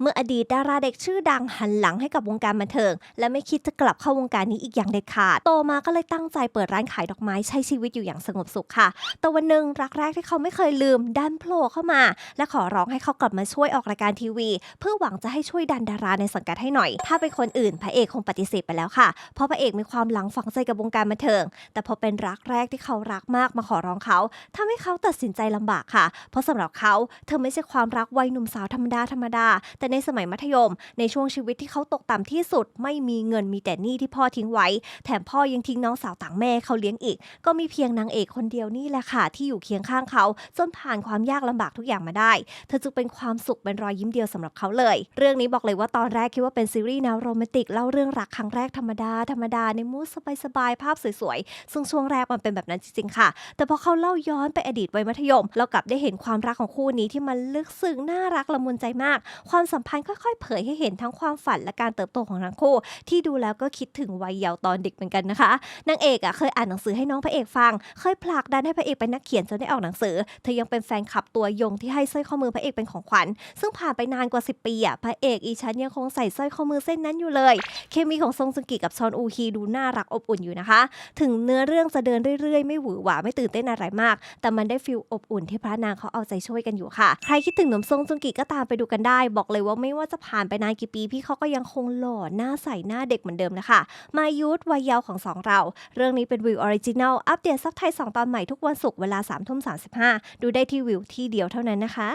เมื่ออดีตดาราเด็กชื่อดังหันหลังให้กับวงการบันเทิง และไม่คิดจะกลับเข้าวงการนี้อีกอย่างเด็ดขาด โตมาก็เลยตั้งใจเปิดร้านขายดอกไม้ใช้ชีวิตอยู่อย่างสงบสุขค่ะ แต่วันหนึ่งรักแรกที่เขาไม่เคยลืมดันโผล่เข้ามา และขอร้องให้เขากลับมาช่วยออกรายการทีวี เพื่อหวังจะให้ช่วยดันดาราในสังกัดให้หน่อย ถ้าเป็นคนอื่นพระเอกคงปฏิเสธไปแล้วค่ะ เพราะพระเอกมีความหลังฝังใจกับวงการบันเทิง แต่พอเป็นรักแรกที่เขารักมากมาขอร้องเขาทำให้เขาตัดสินใจลำบากค่ะ เพราะสำหรับเขาเธอไม่ใช่ความรักวัยหนุ่มสาวธรรมดาธรรมดาแต่ในสมัยมัธยม ในช่วงชีวิตที่เขาตกต่ำที่สุด ไม่มีเงินมีแต่หนี้ที่พ่อทิ้งไว้ แถมพ่อยังทิ้งน้องสาวต่างแม่เขาเลี้ยงอีก ก็มีเพียงนางเอกคนเดียวนี่แหละค่ะที่อยู่เคียงข้างเขาจนผ่านความยากลำบากทุกอย่างมาได้ เธอจึงเป็นความสุขเป็นรอยยิ้มเดียวสำหรับเขาเลย เรื่องนี้บอกเลยว่าตอนแรกคิดว่าเป็นซีรีส์แนวโรแมนติกเล่าเรื่องรักครั้งแรกธรรมดาธรรมดาในมูดสบายๆภาพสวยๆซึ่งช่วงแรกมันเป็นแบบนั้นจริงๆค่ะ แต่พอเขาเล่าย้อนไปอดีตวัยมัธยม เรากลับได้เห็นความรักของคู่นี้ที่มันลึกซึ้งน่ารักละมุนใจมาก ความสัมพันธ์ค่อยๆ เผยให้เห็นทั้งความฝันและการเติบโตของทั้งคู่ ที่ดูแล้วก็คิดถึงวัยเยาว์ตอนเด็กเหมือนกันนะคะนางเอกอะเคยอ่านหนังสือให้น้องพระเอกฟัง เคยผลักดันให้พระเอกเป็นนักเขียนจนได้ออกหนังสือ เธอยังเป็นแฟนคลับตัวยงที่ให้สร้อยข้อมือพระเอกเป็นของขวัญ ซึ่งผ่านไปนานกว่า 10 ปีอะพระเอกอีชันยังคงใส่สร้อยข้อมือเส้นนั้นอยู่เลย เคมีของซงซึงกิกับชอนอูฮีดูน่ารักอบอุ่นอยู่นะคะ ถึงเนื้อเรื่องจะเดินเรื่อยๆ ไม่หวือหวาไม่ตื่นเต้นอะไรมาก แต่มันได้ฟิลอบอุ่นที่พระนางเขาเอาใจช่วยกันอยู่ค่ะ ใครคิดถึงหนุ่มซงจุงกิก็ตามไปดูกันได้บอกเลยว่าไม่ว่าจะผ่านไปนานกี่ปี พี่เขาก็ยังคงหล่อหน้าใสหน้าเด็กเหมือนเดิมนะคะ มายุทธวัยเยาว์ของสองเรา เรื่องนี้เป็นวิวออริจินัลอัปเดตซับไทย 2 ตอนใหม่ทุกวันศุกร์เวลา3ทุ่มสาดูได้ที่วิวที่เดียวเท่านั้นนะคะ